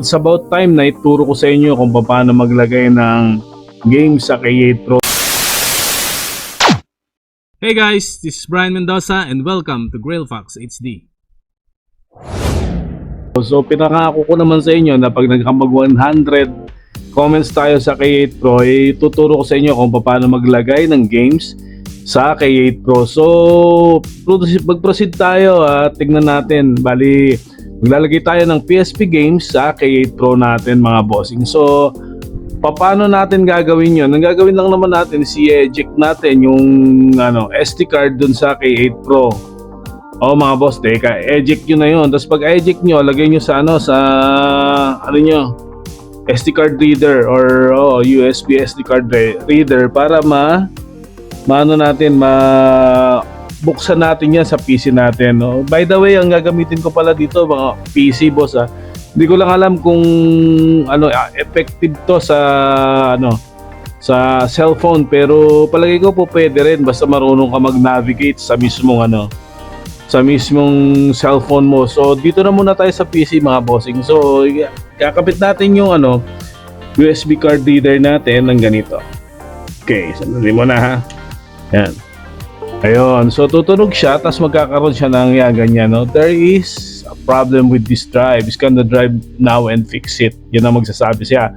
it's about time na ituro ko sa inyo kung paano maglagay ng game sa K8 Pro. Hey guys, this is Brian Mendoza and welcome to Grailfox HD. So pinangako ko naman sa inyo na pag nagkamag 100 comments tayo sa K8 Pro, eh, tuturo ko sa inyo kung paano maglagay ng games sa K8 Pro. So, proceed- mag-proceed tayo at tignan natin. Bali, maglalagay tayo ng PSP games sa K8 Pro natin mga bossing. So, paano natin gagawin yun? Ang gagawin lang naman natin is i-eject natin yung ano, SD card dun sa K8 Pro. Oh mga boss, teka, eject nyo na yun. Tapos pag eject nyo, lagay nyo sa ano, sa ano nyo, SD card reader or oh, USB SD card re- reader para ma maano natin, ma buksan natin yan sa PC natin. No? By the way, ang gagamitin ko pala dito, mga PC boss ah. Hindi ko lang alam kung ano ah, effective to sa ano sa cellphone pero palagay ko po pwede rin basta marunong ka mag-navigate sa mismong ano sa mismong cellphone mo. So dito na muna tayo sa PC mga bossing. So kakabit natin yung ano USB card reader natin ng ganito. Okay, sandali mo na ha. Yan. Ayun, so tutunog siya tapos magkakaroon siya ng yan, ganyan. No? There is a problem with this drive. Scan the drive now and fix it. Yan ang magsasabi siya.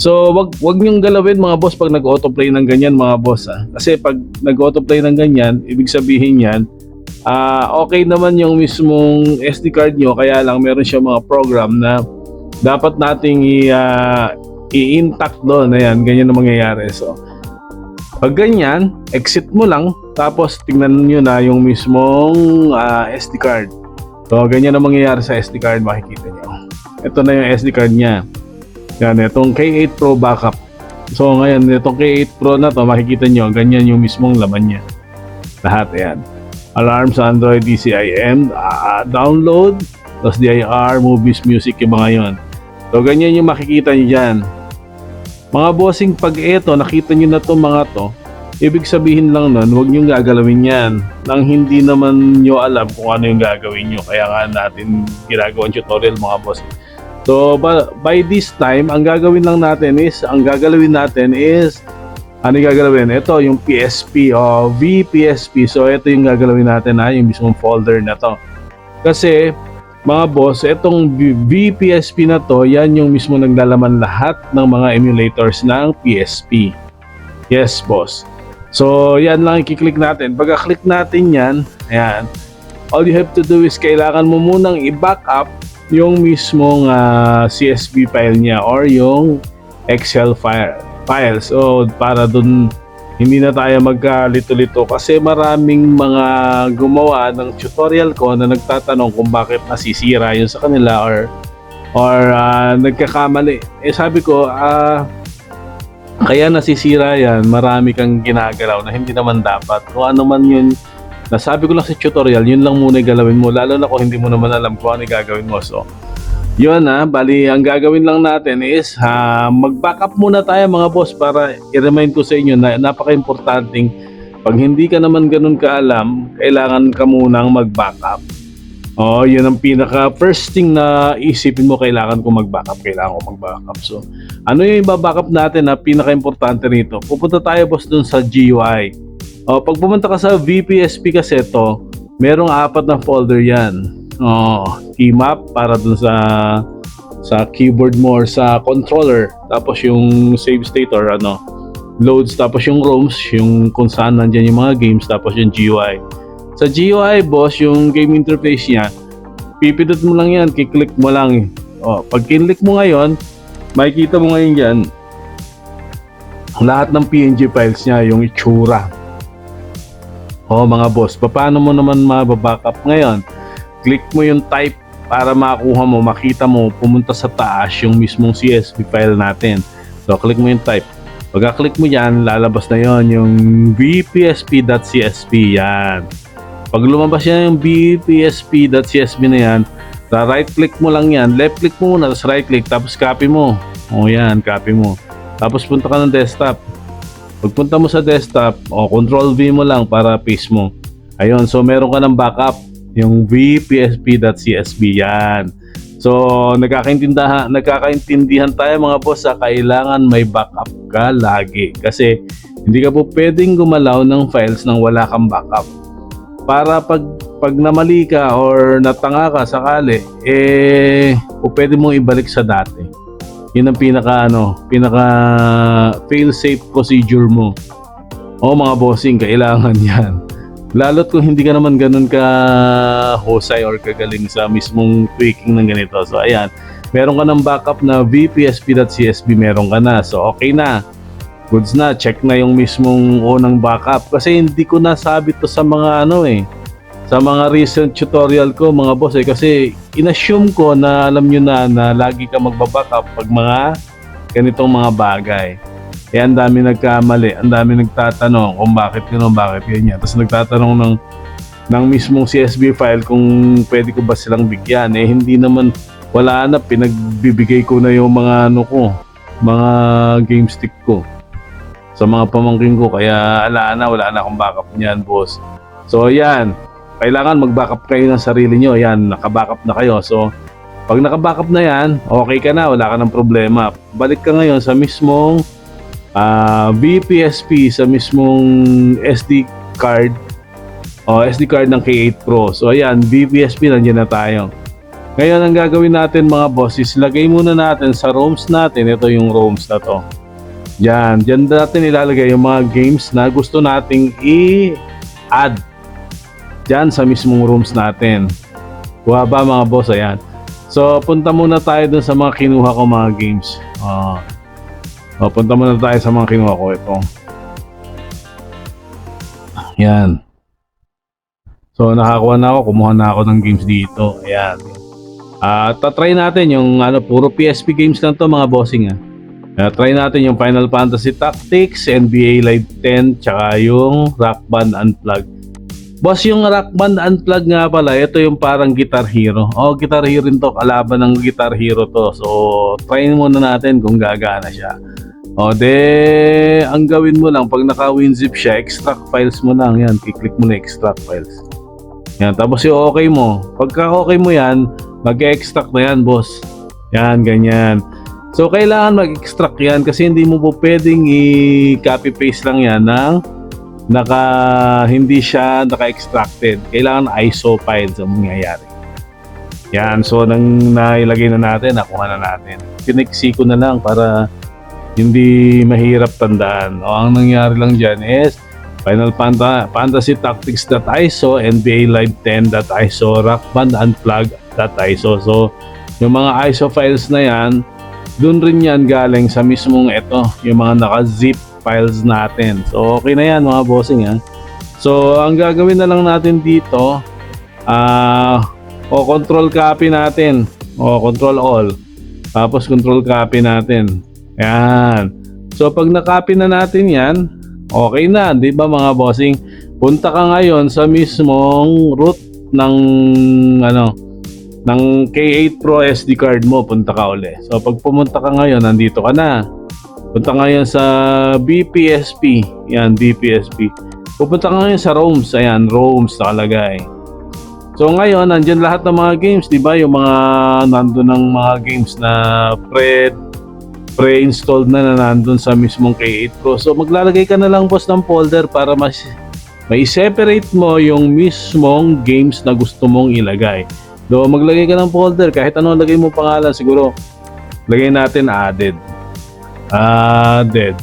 So, wag wag niyong galawin mga boss pag nag-autoplay ng ganyan mga boss. Ah. Kasi pag nag-autoplay ng ganyan, ibig sabihin yan, ah okay naman yung mismong SD card nyo, kaya lang meron siya mga program na dapat nating i, ah, i-intact doon. Ayan, ganyan ang mangyayari. So, pag ganyan, exit mo lang, tapos tingnan nyo na yung mismong ah, SD card. So, ganyan ang mangyayari sa SD card, makikita nyo. Ito na yung SD card niya. Yan, itong K8 Pro backup. So, ngayon, itong K8 Pro na to, makikita nyo, ganyan yung mismong laman niya. Lahat, yan. Alarm sa Android DCIM, ah, download, tapos DIR, movies, music, yung mga yon. So, ganyan yung makikita nyo dyan. Mga bossing, pag ito, nakita nyo na to mga to, ibig sabihin lang nun, huwag nyo gagalawin yan. Nang hindi naman nyo alam kung ano yung gagawin nyo. Kaya nga natin ginagawang tutorial mga boss. So, by this time, ang gagawin lang natin is, ang gagalawin natin is, ano yung gagalawin? Ito, yung PSP o VPSP. So, ito yung gagalawin natin ha, yung mismong folder na to. Kasi, mga boss, itong VPSP na to, yan yung mismo naglalaman lahat ng mga emulators ng PSP. Yes, boss. So, yan lang i-click natin. Pagka-click natin yan, ayan, all you have to do is kailangan mo munang i-backup yung mismong ah, CSV file niya or yung Excel file. file. So, para dun hindi na tayo magkalito-lito kasi maraming mga gumawa ng tutorial ko na nagtatanong kung bakit nasisira yun sa kanila or or ah, nagkakamali. Eh sabi ko, ah kaya nasisira yan, marami kang ginagalaw na hindi naman dapat. Kung ano man yun, nasabi ko lang sa tutorial, yun lang muna galawin mo. Lalo na kung hindi mo naman alam kung ano gagawin mo. So, yun ha, bali ang gagawin lang natin is ha, mag-backup muna tayo mga boss para i-remind ko sa inyo na napaka-importanting pag hindi ka naman ganun kaalam, kailangan ka munang mag-backup. Oh, yun ang pinaka first thing na isipin mo kailangan ko mag-backup, kailangan ko mag-backup. So, ano yung iba-backup natin na pinaka-importante rito? Pupunta tayo boss dun sa GUI. Oh, pag pumunta ka sa VPSP kasi to, merong apat na folder 'yan. Oh, key map para dun sa sa keyboard mo or sa controller. Tapos yung save state or ano, loads. Tapos yung ROMs, yung kung saan nandyan yung mga games. Tapos yung GUI. Sa GUI, boss, yung game interface niya, pipindot mo lang yan, kiklik mo lang. Oh, pag kinlik mo ngayon, makikita mo ngayon dyan, lahat ng PNG files niya, yung itsura. Oh, mga boss, paano mo naman mababackup ngayon? Click mo yung type para makuha mo, makita mo, pumunta sa taas yung mismong CSV file natin. So, click mo yung type. Pagka-click mo yan, lalabas na yon yung vpsp.csv yan. Pag lumabas yan yung vpsp.csv na yan, right click mo lang yan, left click mo muna, tapos right click, tapos copy mo. O yan, copy mo. Tapos punta ka ng desktop. Pagpunta mo sa desktop, o control V mo lang para paste mo. Ayun, so meron ka ng backup, yung vpsp.csv yan. So nagkakaintindihan, nagkakaintindihan tayo mga boss sa kailangan may backup ka lagi. Kasi hindi ka po pwedeng gumalaw ng files nang wala kang backup. Para pag pag namali ka or natanga ka sakali, eh, o pwede mong ibalik sa dati. Yun ang pinaka ano, pinaka fail safe procedure mo. O mga bossing, kailangan yan. Lalo't kung hindi ka naman ganun ka husay or kagaling sa mismong tweaking ng ganito. So ayan, meron ka ng backup na vpsp.csv meron ka na. So okay na. Goods na, check na yung mismong unang backup. Kasi hindi ko nasabi to sa mga ano eh. Sa mga recent tutorial ko mga boss eh. Kasi inassume ko na alam nyo na na lagi ka magbabackup pag mga ganitong mga bagay. Eh, ang dami nagkamali, ang dami nagtatanong kung bakit gano'n, bakit ganyan. Tapos nagtatanong ng, ng mismong CSV file kung pwede ko ba silang bigyan. Eh, hindi naman, wala na, pinagbibigay ko na yung mga ano ko, mga game stick ko sa mga pamangkin ko. Kaya ala na, wala na akong backup niyan, boss. So, yan. Kailangan mag-backup kayo ng sarili nyo. Yan, naka-backup na kayo. So, pag naka-backup na yan, okay ka na, wala ka ng problema. Balik ka ngayon sa mismong ah VPSP sa mismong SD card o SD card ng K8 Pro. So ayan, VPSP nandiyan na tayo. Ngayon ang gagawin natin mga boss is lagay muna natin sa ROMs natin. Ito yung ROMs na to. Yan, dyan natin ilalagay yung mga games na gusto nating i-add dyan sa mismong rooms natin. Kuha ba mga boss? Ayan. So, punta muna tayo dun sa mga kinuha ko mga games. Ah. O, punta muna tayo sa mga kinuha ko. Ito. Yan. So, nakakuha na ako. Kumuha na ako ng games dito. Ayan. At tatry natin yung ano, puro PSP games lang to mga bossing ah. Kaya try natin yung Final Fantasy Tactics, NBA Live 10, tsaka yung Rock Band Unplugged. Boss, yung Rock Band Unplugged nga pala, ito yung parang Guitar Hero. Oh, Guitar Hero rin to, kalaban ng Guitar Hero to. So, try muna natin kung gagana siya. O, de, ang gawin mo lang, pag naka-WinZip siya, extract files mo lang. Yan, kiklik mo na extract files. Yan, tapos yung okay mo. Pagka okay mo yan, mag-extract na yan, boss. Yan, ganyan. So, kailangan mag-extract yan kasi hindi mo po pwedeng i-copy-paste lang yan ng naka, hindi siya naka-extracted. Kailangan ISO files ang mangyayari. Yan, so nang nailagay na natin, nakuha na natin. Kiniksi ko na lang para hindi mahirap tandaan. O, ang nangyari lang dyan is Final Fanta- Fantasy Tactics.iso, NBA Live 10.iso, Rock Band Unplug.iso. So, yung mga ISO files na yan, doon rin yan galing sa mismong ito, yung mga naka-zip files natin. So, okay na yan mga bossing ha. So, ang gagawin na lang natin dito, ah, o control copy natin, o control all. Tapos control copy natin. Yan. So, pag na-copy na natin yan, okay na, di ba mga bossing? Punta ka ngayon sa mismong root ng ano, ng K8 Pro SD card mo, punta ka uli. So pag pumunta ka ngayon, nandito ka na. Punta ngayon sa BPSP. Yan, BPSP. Pupunta ka ngayon sa ROMs. Ayan, ROMs nakalagay. So ngayon, nandyan lahat ng mga games, di ba? Yung mga nandun ng mga games na pre pre-installed na na nandun sa mismong K8 Pro. So maglalagay ka na lang boss ng folder para mas may separate mo yung mismong games na gusto mong ilagay. Do maglagay ka ng folder kahit ano lagay mo pangalan siguro lagay natin added. Added.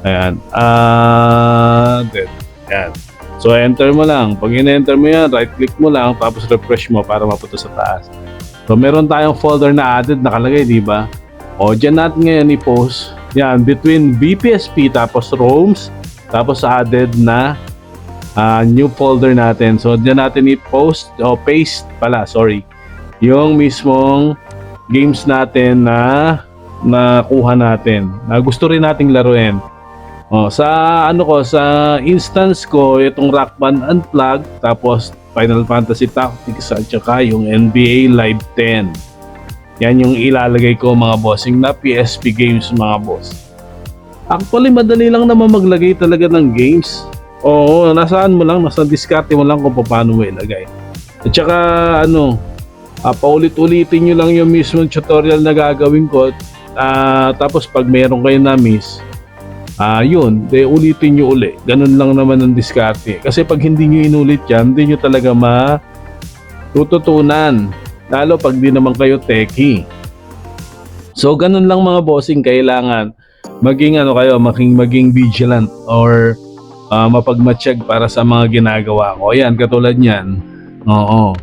Ayan. Added. Ayan. So enter mo lang. Pag in-enter mo yan, right click mo lang tapos refresh mo para mapunta sa taas. So meron tayong folder na added nakalagay, di ba? O dyan natin ngayon i-post. Yan, between BPSP tapos ROMs tapos added na ah, new folder natin. So, dyan natin i-post o paste pala, sorry. Yung mismong games natin na nakuha natin. Na gusto rin nating laruin. O, sa ano ko, sa instance ko, itong Rock Band Unplugged, tapos Final Fantasy Tactics at saka yung NBA Live 10. Yan yung ilalagay ko mga bossing na PSP games mga boss. Actually, madali lang naman maglagay talaga ng games. Oo, nasaan mo lang, nasa diskarte mo lang kung paano mo ilagay. At saka ano, Ah, paulit-ulitin nyo lang yung mismo tutorial na gagawin ko. Ah, tapos pag meron kayo na miss, ah, yun, de ulitin nyo uli. Ganun lang naman ang diskarte. Kasi pag hindi nyo inulit yan, hindi nyo talaga matututunan. Lalo pag di naman kayo techie. So, ganun lang mga bossing, kailangan maging ano kayo, maging, maging vigilant or ah, mapagmatsyag para sa mga ginagawa ko. Ayan, katulad niyan. Oo.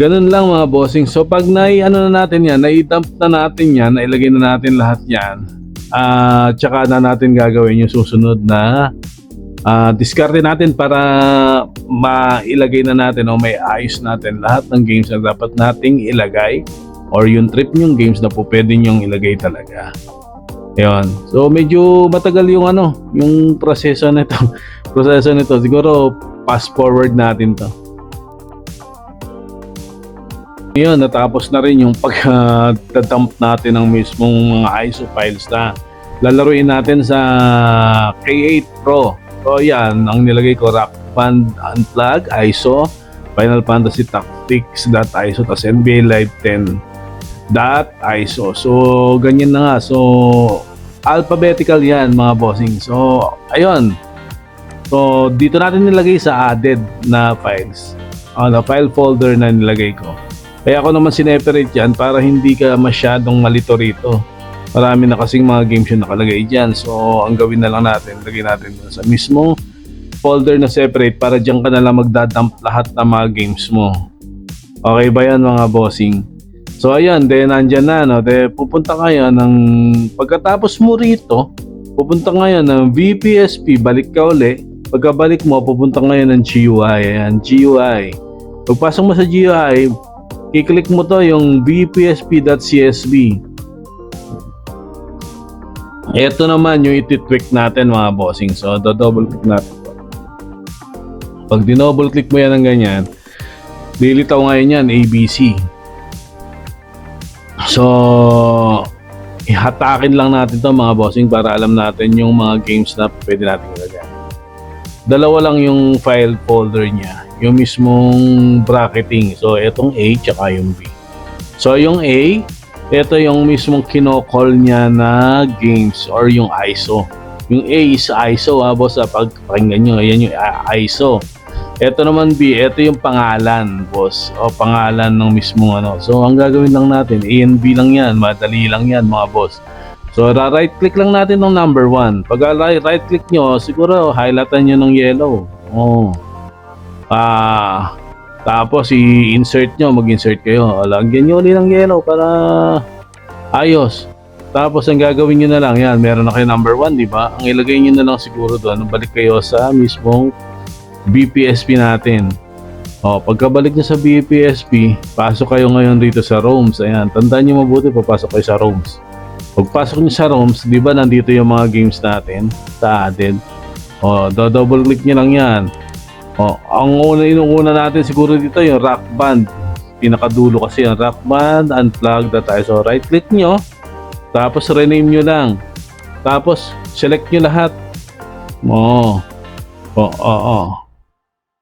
Ganun lang mga bossing. So pag nai ano na natin yan, nai-dump na natin yan, nailagay na natin lahat yan, ah tsaka na natin gagawin yung susunod na ah diskarte natin para mailagay na natin o may ayos natin lahat ng games na dapat nating ilagay or yung trip yung games na po pwede nyong ilagay talaga. Ayun. So medyo matagal yung ano, yung proseso nito. proseso nito. Siguro fast forward natin to. Yun, natapos na rin yung pag-dump natin ng mismong mga ISO files na lalaruin natin sa K8 Pro. So yan, ang nilagay ko Rock Band Unplug, ISO, Final Fantasy Tactics.ISO, tapos NBA Live 10 dot ISO. So, ganyan na nga. So, alphabetical yan mga bossing. So, ayun. So, dito natin nilagay sa added na files. Ah, na file folder na nilagay ko. Kaya ako naman sineperate yan para hindi ka masyadong malito rito. Marami na kasing mga games yung nakalagay dyan. So, ang gawin na lang natin, lagay natin sa mismong folder na separate para dyan ka na lang magdadump lahat ng mga games mo. Okay ba yan mga bossing? So ayan, then nandyan na, no? De, pupunta kayo ng, pagkatapos mo rito, pupunta ngayon ng VPSP, balik ka uli. Pagkabalik mo, pupunta ngayon ng GUI. Ayan, GUI. Pagpasok mo sa GUI, i-click mo to yung vpsp.csv. Ito naman yung iti-tweak natin mga bossing. So, do-double click natin. Pag dinouble click mo yan ng ganyan, lilitaw ngayon yan, ABC. So, ihatakin lang natin to mga bossing para alam natin yung mga games na pwede natin ilagay. Dalawa lang yung file folder niya. Yung mismong bracketing. So, itong A tsaka yung B. So, yung A, ito yung mismong kinocall niya na games or yung ISO. Yung A is ISO ha, boss. Pag pakinggan nyo, yan yung ISO. Ito naman B, ito yung pangalan, boss. O pangalan ng mismong ano. So, ang gagawin lang natin, A and B lang yan. Madali lang yan, mga boss. So, right click lang natin ng number 1. Pag right click nyo, siguro highlightan nyo ng yellow. Oh. Ah, tapos i-insert nyo, mag-insert kayo. Lagyan nyo ulit ng yellow para ayos. Tapos ang gagawin nyo na lang, yan, meron na kayo number 1, di ba? Ang ilagay nyo na lang siguro doon, balik kayo sa mismong BPSP natin. O, pagkabalik nyo sa BPSP, pasok kayo ngayon dito sa ROMs. Ayan, tandaan nyo mabuti, papasok kayo sa ROMs. Pagpasok nyo sa ROMs, di ba nandito yung mga games natin sa added? O, do-double click nyo lang yan. O, ang una inuuna natin siguro dito yung Rock Band. Pinakadulo kasi yung Rock Band, unplug na tayo. So, right click nyo, tapos rename nyo lang. Tapos, select nyo lahat. O, o, o, o.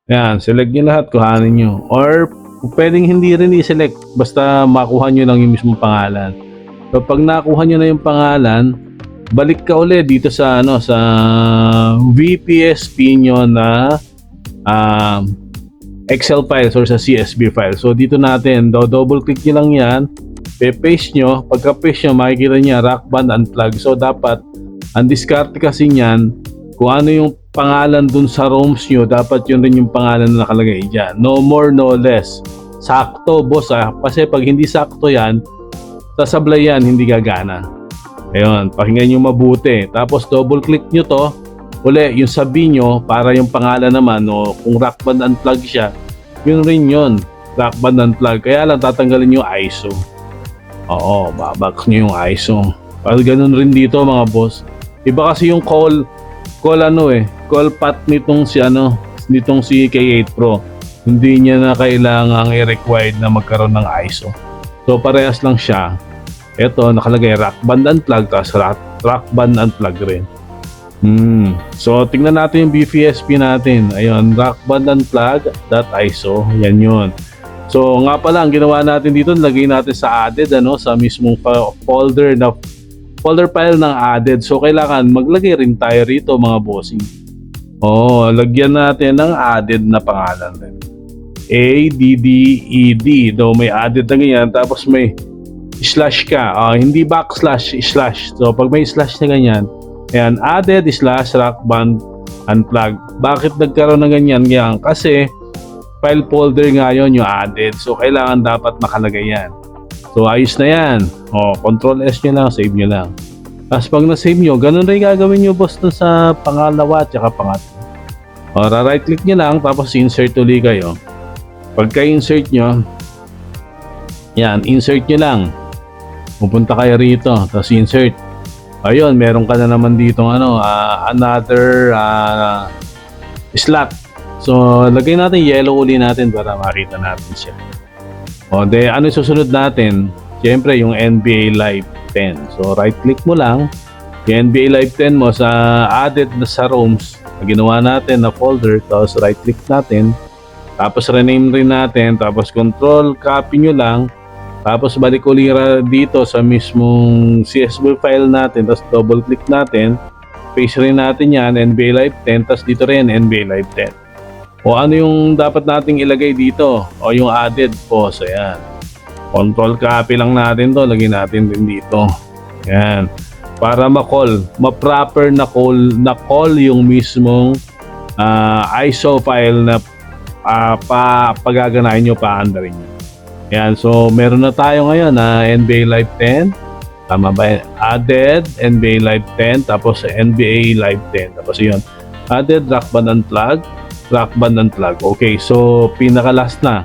Yan, select nyo lahat, kuhanin nyo. Or, pwedeng hindi rin i-select, basta makuha nyo lang yung mismong pangalan. So, pag nakuha nyo na yung pangalan, balik ka ulit dito sa, ano, sa VPSP nyo na um, Excel files or sa CSV file. So, dito natin, do double click nyo lang yan, pe-paste nyo, pagka-paste nyo, makikita niya rock band unplug. So, dapat, ang discard kasi niyan, kung ano yung pangalan dun sa ROMs nyo, dapat yun rin yung pangalan na nakalagay dyan. No more, no less. Sakto, boss ah. Kasi pag hindi sakto yan, sasablay yan, hindi gagana. Ayun, pakinggan nyo mabuti. Tapos double click nyo to, uli, yung sabi nyo, para yung pangalan naman, no, kung rock band unplug siya, yun rin yun. Rock band unplug. Kaya lang tatanggalin yung ISO. Oo, babak nyo yung ISO. Pag ganun rin dito mga boss. Iba kasi yung call, call ano eh, call path nitong si ano, nitong si K8 Pro. Hindi niya na kailangang i-required na magkaroon ng ISO. So parehas lang siya. Ito nakalagay rock band unplug tapos rock, rock band unplug rin. Hmm. So tingnan natin yung BPSP natin. Ayun, rock band unplug.iso. Yan yun. So nga pala, ang ginawa natin dito, lagay natin sa added, ano, sa mismong folder na folder file ng added. So kailangan maglagay rin tayo rito mga bossing. Oh, lagyan natin ng added na pangalan rin. A, D, D, E, D. Daw may added na ganyan. Tapos may slash ka. Ah, hindi backslash, slash. So pag may slash na ganyan, ayan, added slash rock band unplug. Bakit nagkaroon ng ganyan? Yan, kasi file folder nga yun yung added. So, kailangan dapat makalagay yan. So, ayos na yan. O, control S nyo lang, save nyo lang. Tapos pag na-save nyo, ganun rin gagawin nyo boss dun sa pangalawa at saka pangatlo. O, right click nyo lang, tapos insert uli kayo. Pagka-insert nyo, yan, insert nyo lang. Pupunta kayo rito, tapos insert. Ayun, meron ka na naman dito ano, ah, another ah, slot. So, lagay natin yellow uli natin para makita natin siya. O, de, ano susunod natin? Siyempre, yung NBA Live 10. So, right click mo lang. Yung NBA Live 10 mo sa added na sa ROMs na ginawa natin na folder. Tapos, right click natin. Tapos, rename rin natin. Tapos, control copy nyo lang. Tapos, balik uli ra- dito sa mismong CSV file natin. Tapos, double click natin. Paste rin natin yan, NBA Live 10. Tapos, dito rin, NBA Live 10. O ano yung dapat nating ilagay dito? O yung added po. So, yan. Control copy lang natin to. Lagyan natin din dito. Yan. Para ma-call. Ma-proper na call, na call yung mismong ah, ISO file na ah, pa, pagaganahin nyo, paandarin nyo. Yan. So, meron na tayo ngayon na NBA Live 10. Tama ba? Added, NBA Live 10, tapos NBA Live 10. Tapos yun. Added, rock band unplug, rock band unplug. Okay, so pinaka last na.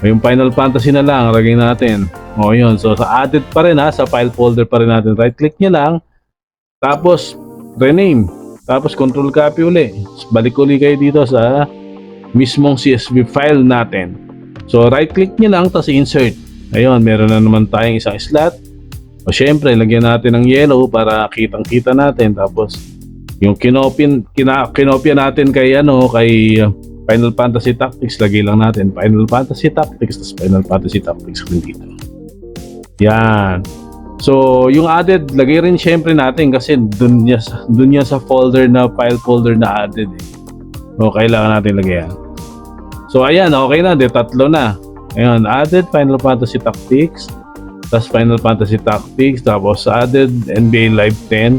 Yung Final Fantasy na lang, lagay natin. O yun, so sa added pa rin ha, sa file folder pa rin natin. Right click nyo lang, tapos rename, tapos control copy uli. Balik uli kayo dito sa mismong CSV file natin. So right click nyo lang, tapos insert. Ayun, meron na naman tayong isang slot. O syempre, lagyan natin ng yellow para kitang-kita natin. Tapos, yung kinopin, kina, kinopya natin kay ano, kay uh, Final Fantasy Tactics, lagay lang natin Final Fantasy Tactics, tapos Final Fantasy Tactics rin dito. Yan. So, yung added, lagay rin syempre natin kasi dun niya, dun niya sa folder na, file folder na added eh. So, kailangan natin lagyan. So, ayan, okay na, de tatlo na. Ayan, added Final Fantasy Tactics, tapos Final Fantasy Tactics, tapos added NBA Live 10,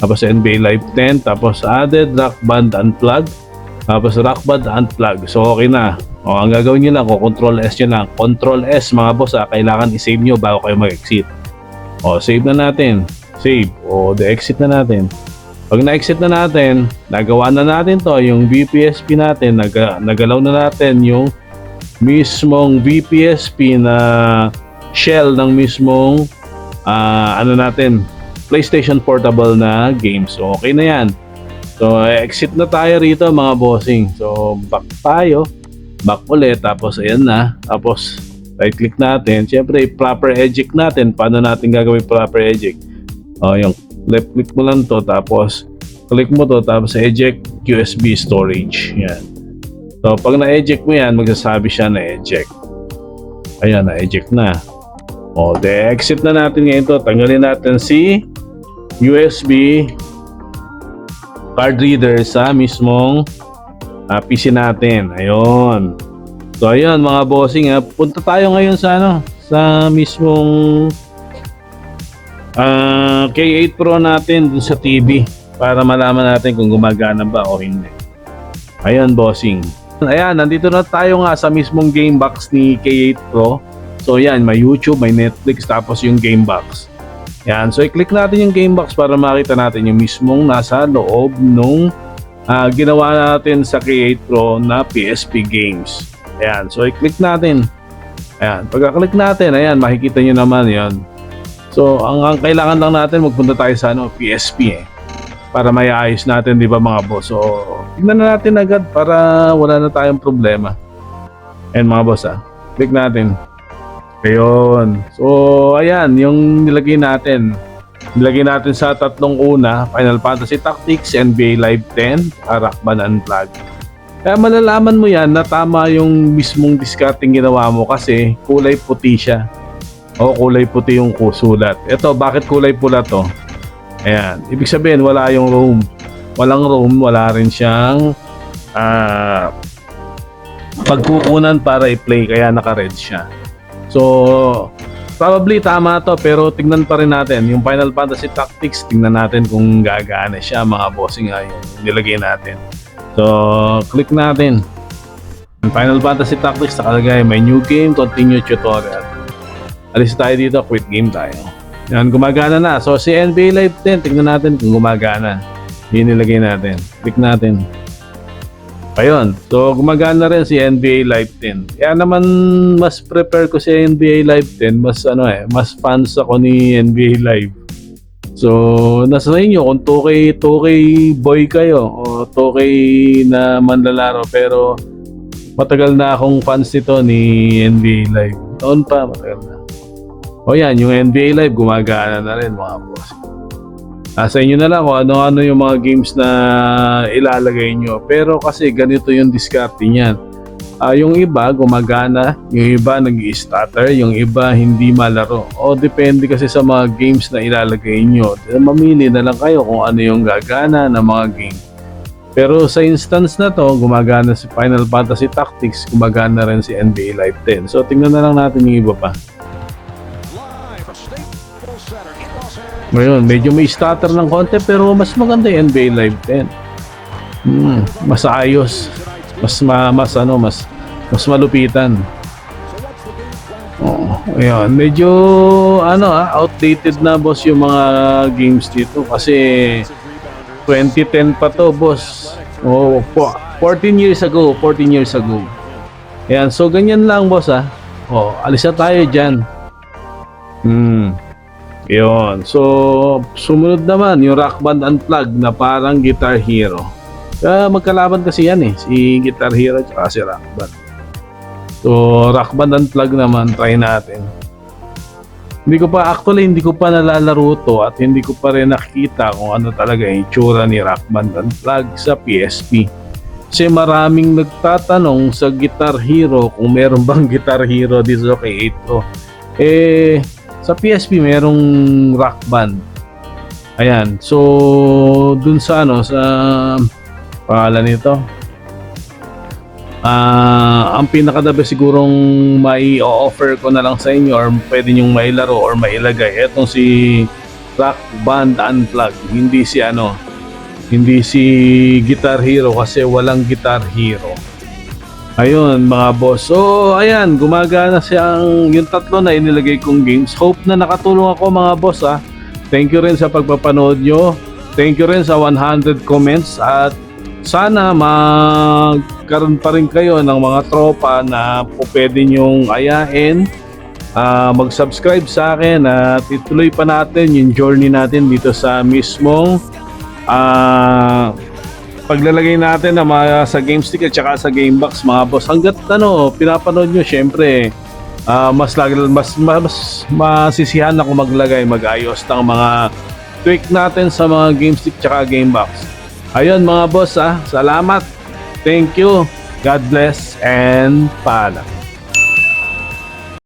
tapos NBA Live 10, tapos added Rock Band Unplug, tapos Rock Band Unplug. So okay na. O, ang gagawin nyo lang, o Control S nyo lang. Control S mga boss, ah, kailangan i-save nyo bago kayo mag-exit. O, save na natin. Save. O, de-exit na natin. Pag na-exit na natin, nagawa na natin to, yung VPSP natin, naga, nagalaw na natin yung mismong VPSP na shell ng mismong ah, ano natin, PlayStation Portable na game. So, okay na yan. So, exit na tayo rito mga bossing. So, back tayo. Back ulit. Tapos, ayan na. Tapos, right click natin. Siyempre, proper eject natin. Paano natin gagawin proper eject? O, yung left click mo lang to. Tapos, click mo to. Tapos, eject USB storage. Yan. So, pag na-eject mo yan, magsasabi siya na eject. Ayan, na-eject na. O, de-exit na natin ngayon to. Tanggalin natin si USB card reader sa mismong ah, PC natin. Ayun. So, ayun mga bossing. ah, punta tayo ngayon sa ano, sa mismong ah, K8 Pro natin dun sa TV para malaman natin kung gumagana ba o hindi. Ayun, bossing. Ayan, nandito na tayo nga sa mismong game box ni K8 Pro. So yan, may YouTube, may Netflix, tapos yung game box. Yan, so i-click natin yung game box para makita natin yung mismong nasa loob nung ah, ginawa natin sa K8 Pro na PSP games. Ayan, so i-click natin. Ayan, pagka-click natin, ayan, makikita nyo naman yon. So, ang, ang kailangan lang natin, magpunta tayo sa ano, PSP eh. Para may ayos natin, di ba mga boss? So, tignan na natin agad para wala na tayong problema. Ayan mga boss ah. Click natin. Ayun. So, ayan, yung nilagay natin. Nilagay natin sa tatlong una, Final Fantasy Tactics, NBA Live 10, Rock Band Unplugged. Kaya malalaman mo yan na tama yung mismong discarding ginawa mo kasi kulay puti siya. O kulay puti yung kusulat. Ito, bakit kulay pula to? Ayan. Ibig sabihin, wala yung room. Walang room, wala rin siyang ah pagkukunan para i-play kaya naka-red siya. So, probably tama to pero tingnan pa rin natin. Yung Final Fantasy Tactics, tingnan natin kung gagana siya mga bossing nga yung nilagay natin. So, click natin. Final Fantasy Tactics nakalagay may new game, continue tutorial. Alis tayo dito, quit game tayo. Yan, gumagana na. So, si NBA Live 10, tingnan natin kung gumagana. Yun nilagay natin. Click natin. Ayun. So, gumagana rin si NBA Live 10. Kaya naman, mas prepare ko si NBA Live 10. Mas ano eh, mas fans ako ni NBA Live. So, nasa inyo kung 2K, 2K boy kayo o 2K na manlalaro. Pero, matagal na akong fans nito ni NBA Live. Noon pa, matagal na. O yan, yung NBA Live, gumagana na rin mga boss. Nasa inyo na lang kung ano-ano yung mga games na ilalagay nyo. Pero kasi ganito yung discarte niyan. Ah, yung iba gumagana, yung iba nag-stutter, yung iba hindi malaro. O depende kasi sa mga games na ilalagay nyo. Mamili na lang kayo kung ano yung gagana ng mga game. Pero sa instance na to, gumagana si Final Fantasy Tactics, gumagana rin si NBA Live 10. So tingnan na lang natin yung iba pa. Ngayon, medyo may stutter ng konti pero mas maganda yung NBA Live 10. Hmm, mas ayos. Mas ma, mas ano, mas mas malupitan. Oh, ayun, medyo ano ah, outdated na boss yung mga games dito kasi 2010 pa to, boss. Oh, po, 14 years ago, 14 years ago. Ayan, so ganyan lang, boss ah. Oh, alis na tayo diyan. Hmm. Yun. So, sumunod naman yung Rock Band Unplugged na parang Guitar Hero. Kaya magkalaban kasi yan eh. Si Guitar Hero at si Rock Band. So, Rock Band Unplugged naman, try natin. Hindi ko pa, actually, hindi ko pa nalalaro to at hindi ko pa rin nakikita kung ano talaga yung itsura ni Rock Band Unplugged sa PSP. Kasi maraming nagtatanong sa Guitar Hero kung meron bang Guitar Hero dito kay 8 Eh, sa PSP merong rock band. Ayan. So, dun sa ano, sa pangalan nito. Ah, ang pinaka-the best sigurong mai offer ko na lang sa inyo or pwede nyong mailaro or mailagay. Etong si Rock Band Unplugged. Hindi si ano, hindi si Guitar Hero kasi walang Guitar Hero. Ayun mga boss. So ayan, gumagana siyang yung tatlo na inilagay kong games. Hope na nakatulong ako mga boss ah. Thank you rin sa pagpapanood nyo. Thank you rin sa 100 comments at sana magkaroon pa rin kayo ng mga tropa na po pwede nyong ayain. Ah, mag-subscribe sa akin at ituloy pa natin yung journey natin dito sa mismong ah paglalagay natin na mga sa game stick at saka sa game box mga boss. Hanggat ano pinapanood nyo syempre ah, mas mas, mas masisihan ako maglagay mag-ayos ng mga tweak natin sa mga game stick at game box. Ayun mga boss ah. Salamat. Thank you. God bless and paalam